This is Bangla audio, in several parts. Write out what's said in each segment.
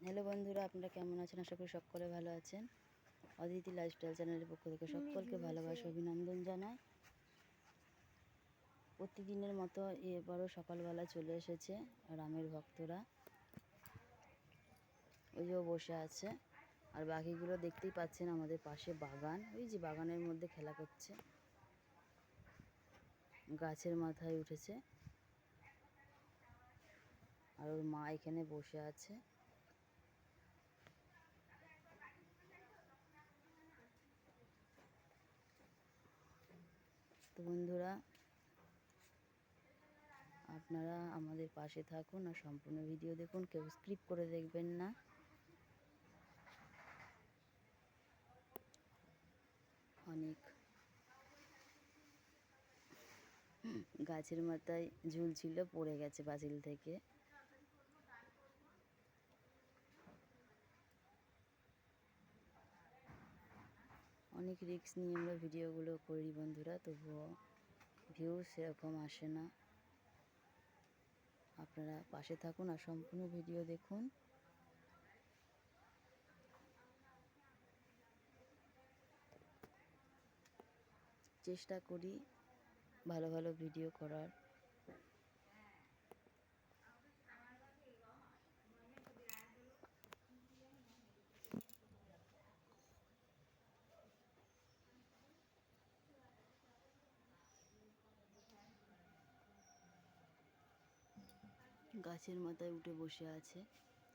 হ্যালো বন্ধুরা আপনারা কেমন আছেন? আশা করি সকলে ভালো আছেন। অদিতি লাইফস্টাইল চ্যানেলের পক্ষ থেকে সকলকে ভালোবাসা অভিনন্দন জানাই। প্রতিদিনের মতো এবারও সকালবেলা চলে এসেছে রামের ভক্তরা। ওই যে বসে আছে। আর বাকিগুলো দেখতেই পাচ্ছেন আমাদের পাশে বাগান। ওই যে বাগানের মধ্যে খেলা করছে। গাছের মাথায় উঠেছে। আর ওর মা এখানে বসে আছে। তো বন্ধুরা, আপনারা আমাদের পাশে থাকুন আর সম্পূর্ণ ভিডিও দেখুন, কেউ স্ক্রিপ করে দেখবেন না। অনেক গাছের মাথায় ঝুলছিল পড়ে গেছে পাঁচিল থেকে। অনেক রিস্ক নিয়ে আমরা ভিডিওগুলো করি বন্ধুরা, তবুও ভিউ সেরকম আসে না। আপনারা পাশে থাকুন আর সম্পূর্ণ ভিডিও দেখুন। চেষ্টা করি ভালো ভালো ভিডিও করার। গাছের মাথায় উঠে বসে আছে।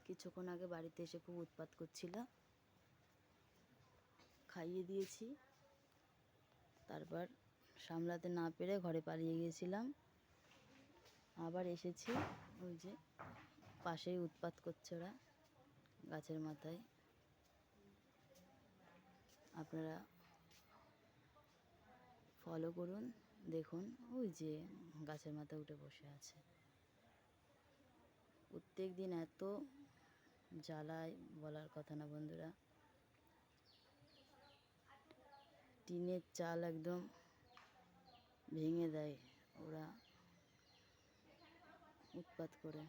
কিছুক্ষণ আগে বাড়িতে এসে খুব উৎপাত করছিল। খাইয়ে দিয়েছি। তারপর সামলাতে না পেরে ঘরে পালিয়ে গিয়েছিলাম। আবার এসেছি ওই যে পাশেই উৎপাত করছে ওরা গাছের মাথায়। আপনারা ফলো করুন, দেখুন, ওই যে গাছের মাথায় উঠে বসে আছে। প্রত্যেক দিন এত জ্বালায় বলার কথা না, বন্ধুরা। টিনের চাল একদম ভেঙে দেয় ওরা উৎপাত করে।